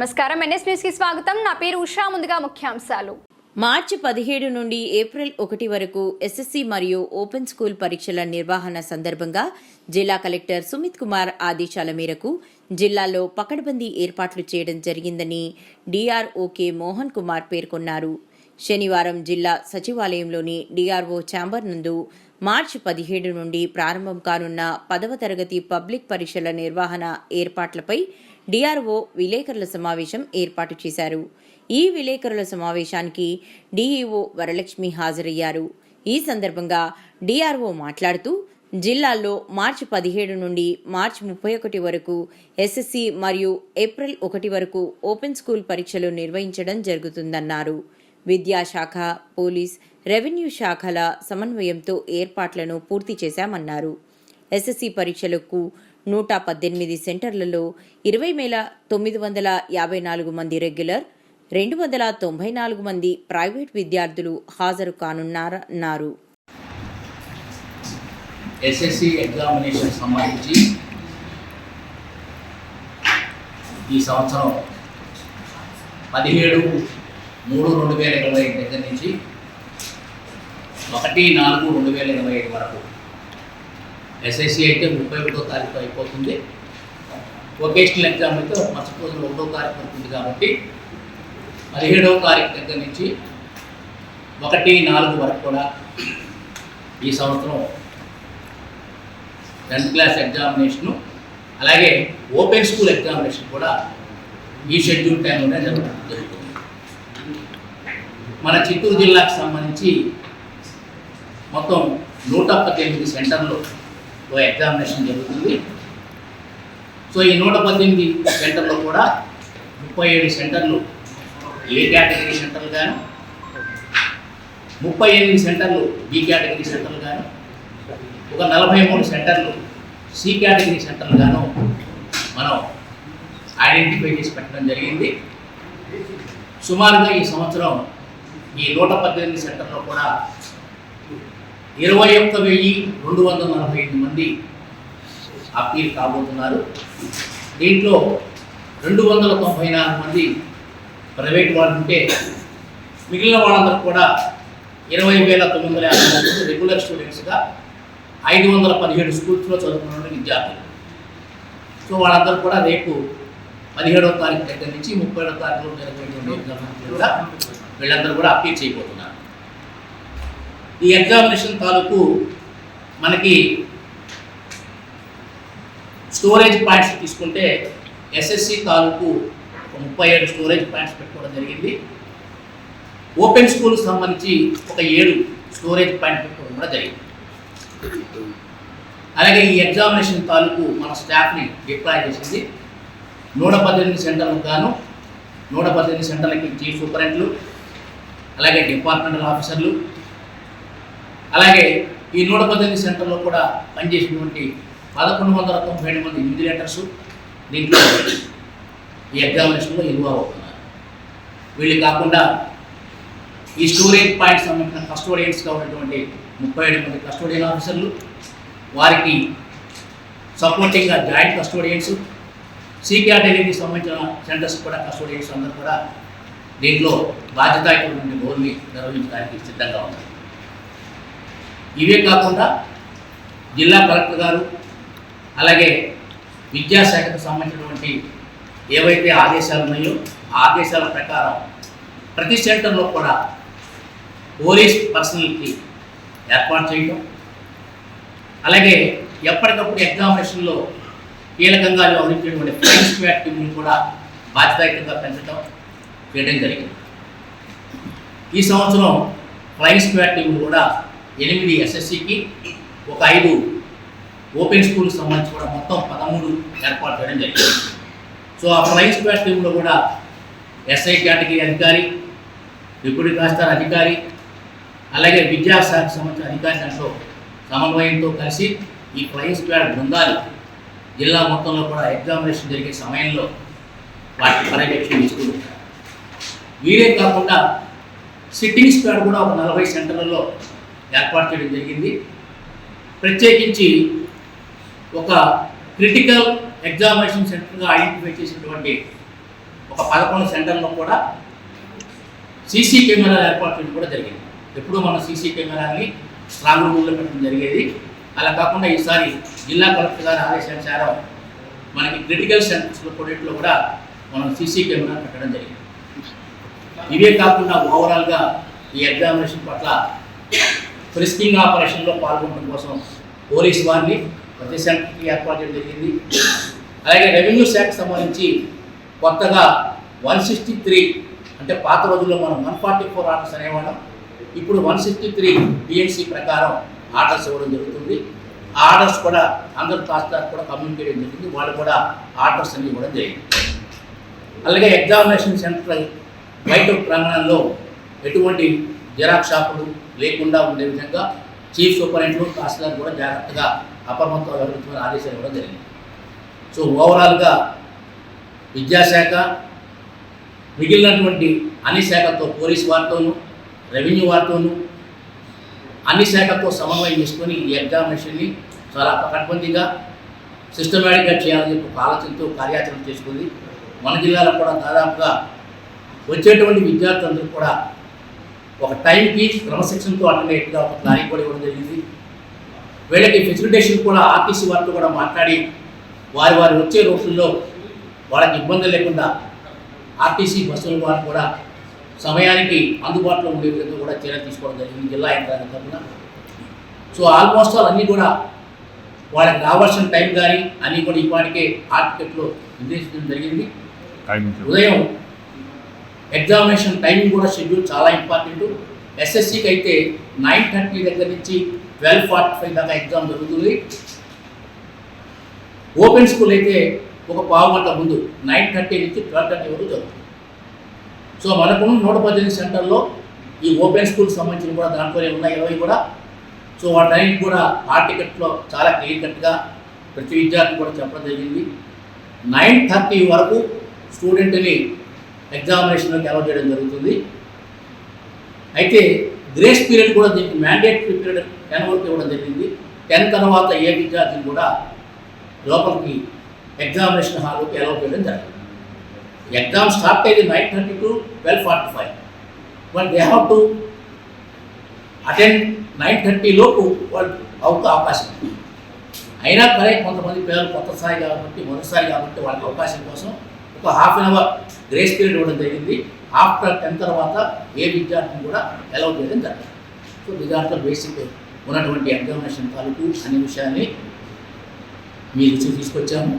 నమస్కారం. ఎన్ఎస్ న్యూస్కి స్వాగతం. నా పేరు ఉషా. ముందుగా ముఖ్యాంశాలు. మార్చి పదిహేడు నుండి ఏప్రిల్ ఒకటి వరకు ఎస్ఎస్సి మరియు ఓపెన్ స్కూల్ పరీక్షల నిర్వహణ సందర్భంగా జిల్లా కలెక్టర్ సుమిత్ కుమార్ ఆదేశాల మేరకు జిల్లాలో పకడ్బందీ ఏర్పాట్లు చేయడం జరిగిందని డిఆర్ఓకే మోహన్ కుమార్ పేర్కొన్నారు. శనివారం జిల్లా సచివాలయంలోని డిఆర్ఓ ఛాంబర్ నందు మార్చి పదిహేడు నుండి ప్రారంభం కానున్న పదవ తరగతి పబ్లిక్ పరీక్షల నిర్వహణ ఏర్పాట్లపై డిఆర్ఓ విలేకరుల సమావేశం ఏర్పాటు చేశారు. ఈ విలేకరుల సమావేశానికి డిఈఓ వరలక్ష్మి హాజరయ్యారు. ఈ సందర్భంగా డిఆర్ఓ మాట్లాడుతూ జిల్లాల్లో మార్చి పదిహేడు నుండి మార్చి ముప్పై ఒకటి వరకు ఎస్ఎస్సి మరియు ఏప్రిల్ ఒకటి వరకు ఓపెన్ స్కూల్ పరీక్షలు నిర్వహించడం జరుగుతుందన్నారు. విద్యాశాఖ పోలీస్ రెవెన్యూ శాఖల సమన్వయంతో ఏర్పాట్లను పూర్తి చేశామన్నారు. ఎస్ఎస్సి పరీక్షలకు నూట పద్దెనిమిది సెంటర్లలో ఇరవై వేల తొమ్మిది వందల యాభై నాలుగు మంది రెగ్యులర్ రెండు వందల తొంభై నాలుగు మంది ప్రైవేట్ విద్యార్థులు హాజరు కానున్నారన్నారు. ఎస్ఎస్సి ఎగ్జామినేషన్ సంబంధించి ఈ సంవత్సరం పదిహేడు మూడు రెండు వేల ఇరవై ఐదు దగ్గర నుంచి ఒకటి నాలుగు రెండు వేల ఇరవై ఐదు వరకు ఎస్ఎస్సి అయితే ముప్పై ఒకటో తారీఖు అయిపోతుంది. వొకేషనల్ ఎగ్జామ్ అయితే మరుసటి రోజున ఒకటో తారీఖు ఉంటుంది కాబట్టి పదిహేడవ తారీఖు దగ్గర నుంచి ఒకటి నాలుగు వరకు కూడా ఈ సంవత్సరం టెన్త్ క్లాస్ ఎగ్జామినేషను అలాగే ఓపెన్ స్కూల్ ఎగ్జామినేషన్ కూడా ఈ షెడ్యూల్ టైంలోనే జరగడం జరుగుతుంది. మన చిత్తూరు జిల్లాకు సంబంధించి మొత్తం నూట పద్దెనిమిది సెంటర్లు ఎగ్జామినేషన్ జరుగుతుంది. సో ఈ నూట పద్దెనిమిది సెంటర్లో కూడా ముప్పై ఏడు సెంటర్లు ఏ కేటగిరీ సెంటర్లు గాను? ముప్పై ఎనిమిది సెంటర్లు బి కేటగిరీ సెంటర్లు గాను. ఒక నలభై మూడు సెంటర్లు సి కేటగిరీ సెంటర్లు గాను మనం ఐడెంటిఫై చేసి పెట్టడం జరిగింది. సుమారుగా ఈ సంవత్సరం ఈ నూట పద్దెనిమిది సెంటర్లో కూడా ఇరవై ఒక్క వెయ్యి రెండు వందల నలభై ఐదు మంది అప్పీల్ కాబోతున్నారు. దీంట్లో రెండు వందల తొంభై నాలుగు మంది ప్రైవేట్ వాళ్ళు ఉంటే మిగిలిన వాళ్ళందరూ కూడా ఇరవై వేల తొమ్మిది వందల యాభై మంది రెగ్యులర్ స్టూడెంట్స్గా ఐదు వందల పదిహేడు స్కూల్స్లో చదువుకున్న విద్యార్థులు. సో వాళ్ళందరూ కూడా రేపు పదిహేడవ తారీఖు దగ్గర నుంచి ముప్పై ఏడవ తారీఖులో జరిగేటువంటి కూడా వీళ్ళందరూ కూడా అప్పీల్ చేయబోతున్నారు. ఈ ఎగ్జామినేషన్ తాలూకు మనకి స్టోరేజ్ పాయింట్స్ తీసుకుంటే ఎస్ఎస్సి తాలూకు ఒక ముప్పై ఏడు స్టోరేజ్ పాయింట్స్ పెట్టుకోవడం జరిగింది. ఓపెన్ స్కూల్కి సంబంధించి ఒక ఏడు స్టోరేజ్ పాయింట్ పెట్టుకోవడం కూడా జరిగింది. అలాగే ఈ ఎగ్జామినేషన్ తాలూకు మన స్టాఫ్ని డిప్లాయ్ చేసింది. నూట పద్దెనిమిది సెంటర్లకు గాను నూట పద్దెనిమిది సెంటర్లకి చీఫ్ సూపరింటెంట్లు అలాగే డిపార్ట్మెంటల్ ఆఫీసర్లు అలాగే ఈ నూట పద్దెనిమిది సెంటర్లో కూడా పనిచేసినటువంటి పదకొండు వందల తొంభై ఏడు మంది ఇన్విజిలేటర్స్ దీంట్లో ఈ ఎగ్జామినేషన్లో ఇన్వాల్వ్ అవుతున్నారు. వీళ్ళు కాకుండా ఈ స్టోరేజ్ పాయింట్ సంబంధించిన కస్టోడియన్స్గా ఉన్నటువంటి ముప్పై ఏడు మంది కస్టోడియన్ ఆఫీసర్లు వారికి సపోర్టింగ్గా జాయింట్ కస్టోడియన్స్ సి సంబంధించిన సెంటర్స్ కూడా కస్టోడియన్స్ అందరూ కూడా దీంట్లో బాధ్యతాయుతమైనటువంటి రోల్ని నిర్వహించడానికి సిద్ధంగా ఉన్నారు. ఇవే కాకుండా జిల్లా కలెక్టర్ గారు అలాగే విద్యాశాఖకు సంబంధించినటువంటి ఏవైతే ఆదేశాలు ఉన్నాయో ఆ ఆదేశాల ప్రకారం ప్రతి సెంటర్లో కూడా పోలీస్ పర్సనల్కి ఏర్పాటు చేయడం అలాగే ఎప్పటికప్పుడు ఎగ్జామినేషన్లో కీలకంగా వ్యవహరించేటువంటి ఫ్లైంగ్ స్క్వాడ్ టీంని కూడా బాధ్యతాయుతంగా పెంచడం చేయడం జరిగింది. ఈ సంవత్సరం ఫ్లైంగ్ స్క్వాడ్ టీం కూడా ఎనిమిది ఎస్ఎస్సికి ఒక ఐదు ఓపెన్ స్కూల్కి సంబంధించి కూడా మొత్తం పదమూడు ఏర్పాటు చేయడం జరిగింది. సో ఆ ఫ్లైంగ్ స్క్వాడ్ టీంలో కూడా ఎస్ఐ కేటగిరీ అధికారి డిప్యూటీ తహసీల్దార్ అధికారి అలాగే విద్యాశాఖకు సంబంధించిన అధికారి దాంట్లో సమన్వయంతో కలిసి ఈ ఫ్లైయింగ్ స్క్వాడ్ బృందాలు జిల్లా మొత్తంలో కూడా ఎగ్జామినేషన్ జరిగే సమయంలో వాటి పర్యవేక్షణ తీసుకుంటారు వీరే కాకుండా సిట్టింగ్ స్క్వాడ్ కూడా ఒక నలభై సెంటర్లలో ఏర్పాటు చేయడం జరిగింది. ప్రత్యేకించి ఒక క్రిటికల్ ఎగ్జామినేషన్ సెంటర్గా ఐడెంటిఫై చేసినటువంటి ఒక పదకొండు సెంటర్లో కూడా సీసీ కెమెరాలు ఏర్పాటు చేయడం కూడా జరిగింది. ఎప్పుడూ మనం సీసీ కెమెరాని స్ట్రాంగ్ రూమ్లో పెట్టడం జరిగేది. అలా కాకుండా ఈసారి జిల్లా కలెక్టర్ గారి ఆదేశానుసారం మనకి క్రిటికల్ సెంటర్స్లో కొన్నింటిలో కూడా మనం సీసీ కెమెరా పెట్టడం జరిగింది. ఇవే కాకుండా ఓవరాల్గా ఈ ఎగ్జామినేషన్ పట్ల ఫ్రిస్కింగ్ ఆపరేషన్లో పాల్గొనడం కోసం పోలీస్ వారిని ప్రతి సెంటర్కి ఏర్పాటు చేయడం జరిగింది. అలాగే రెవెన్యూ శాఖకు సంబంధించి కొత్తగా వన్ సిక్స్టీ త్రీ అంటే పాత రోజుల్లో మనం వన్ ఫార్టీ ఫోర్ ఆర్డర్స్ అనేవాళ్ళం. ఇప్పుడు వన్ సిక్స్టీ త్రీ బిఎన్సీ ప్రకారం ఆర్డర్స్ ఇవ్వడం జరుగుతుంది. ఆ ఆర్డర్స్ కూడా అందరు తహసీల్దార్ కూడా కమ్యూనికేట్ చేయడం జరిగింది. వాళ్ళు కూడా ఆర్డర్స్ అన్ని ఇవ్వడం జరిగింది. అలాగే ఎగ్జామినేషన్ సెంటర్ బయట ప్రాంగణంలో ఎటువంటి జిరాక్స్ షాపులు లేకుండా ఉండే విధంగా చీఫ్ సూపరింటెండెంట్ తహసీల్దార్ కూడా జాగ్రత్తగా అప్రమత్తం వ్యవహరించమని ఆదేశాలు ఇవ్వడం జరిగింది. సో ఓవరాల్గా విద్యాశాఖ మిగిలినటువంటి అన్ని శాఖలతో పోలీస్ వారితోనూ రెవెన్యూ వారితోనూ అన్ని శాఖలతో సమన్వయం చేసుకొని ఈ ఎగ్జామినేషన్ని చాలా పకడ్బందీగా సిస్టమేటిక్గా చేయాలని చెప్పి ఒక ఆలోచనతో కార్యాచరణ చేసుకుంది. మన జిల్లాలో కూడా దాదాపుగా వచ్చేటువంటి విద్యార్థులందరూ కూడా ఒక టైంకి క్రమశిక్షణతో అయ్యేట్టుగా ఒక ప్లానింగ్ కూడా ఇవ్వడం జరిగింది. వీళ్ళకి ఫెసిలిటేషన్ కూడా ఆర్టీసీ వారితో కూడా మాట్లాడి వారి వారి వచ్చే రోజుల్లో వాళ్ళకి ఇబ్బంది లేకుండా ఆర్టీసీ బస్సుల వారు కూడా సమయానికి అందుబాటులో ఉండే విధంగా కూడా చర్యలు తీసుకోవడం జరిగింది జిల్లా యంత్రాంగం తరఫున. సో ఆల్మోస్ట్ ఆల్ అన్నీ కూడా వాళ్ళకి రావాల్సిన టైం కానీ అన్నీ కూడా ఇప్పటికే హార్ట్ టికెట్లో నిర్దేశించడం జరిగింది. ఉదయం ఎగ్జామినేషన్ టైమింగ్ కూడా షెడ్యూల్ చాలా ఇంపార్టెంట్. ఎస్ఎస్సికి అయితే నైన్ థర్టీ దగ్గర నుంచి ట్వెల్వ్ ఫార్టీ ఫైవ్ దాకా ఎగ్జామ్ జరుగుతుంది. ఓపెన్ స్కూల్ అయితే ఒక పావు గంట ముందు నైన్ థర్టీ నుంచి ట్వెల్వ్ థర్టీ వరకు జరుగుతుంది. సో మనకున్న నూట పద్దెనిమిది సెంటర్లో ఈ ఓపెన్ స్కూల్కి సంబంధించిన కూడా దాంట్లోనే ఉన్నాయి ఇరవై కూడా. సో వాటన్నిటి కూడా ఆ టికెట్లో చాలా క్లియర్ కట్గా ప్రతి విద్యార్థి కూడా చెప్పడం జరిగింది. నైన్ థర్టీ వరకు స్టూడెంట్ని ఎగ్జామినేషన్లోకి అలౌ చేయడం జరుగుతుంది. అయితే గ్రేస్ పీరియడ్ కూడా దీనికి మ్యాండేటరీ పీరియడ్ టెన్ వరకు ఇవ్వడం జరిగింది. టెన్ తర్వాత ఏ విద్యార్థిని కూడా లోపలికి ఎగ్జామినేషన్ హాల్లోకి అలౌ చేయడం జరిగింది ఎగ్జామ్ స్టార్ట్ అయ్యేది nine thirty to twelve forty five but they have to attend nine thirty లోపు వాళ్ళు అవుతూ అవకాశం. ఉంది. అయినా సరే కొంతమంది పిల్లలు కొత్త స్థాయి కాబట్టి మొదటిసారి కాబట్టి వాళ్ళకి అవకాశం కోసం ఒక half an hour grace period ఇవ్వడం జరిగింది. ఆఫ్టర్ టెన్ తర్వాత ఏ విద్యార్థిని కూడా అలౌ చేయడం జరిగింది సో విద్యార్థుల బేసిక్ ఉన్నటువంటి ఎగ్జామినేషన్ తాలూకు అనే విషయాన్ని మీ దృష్టికి తీసుకొచ్చాము.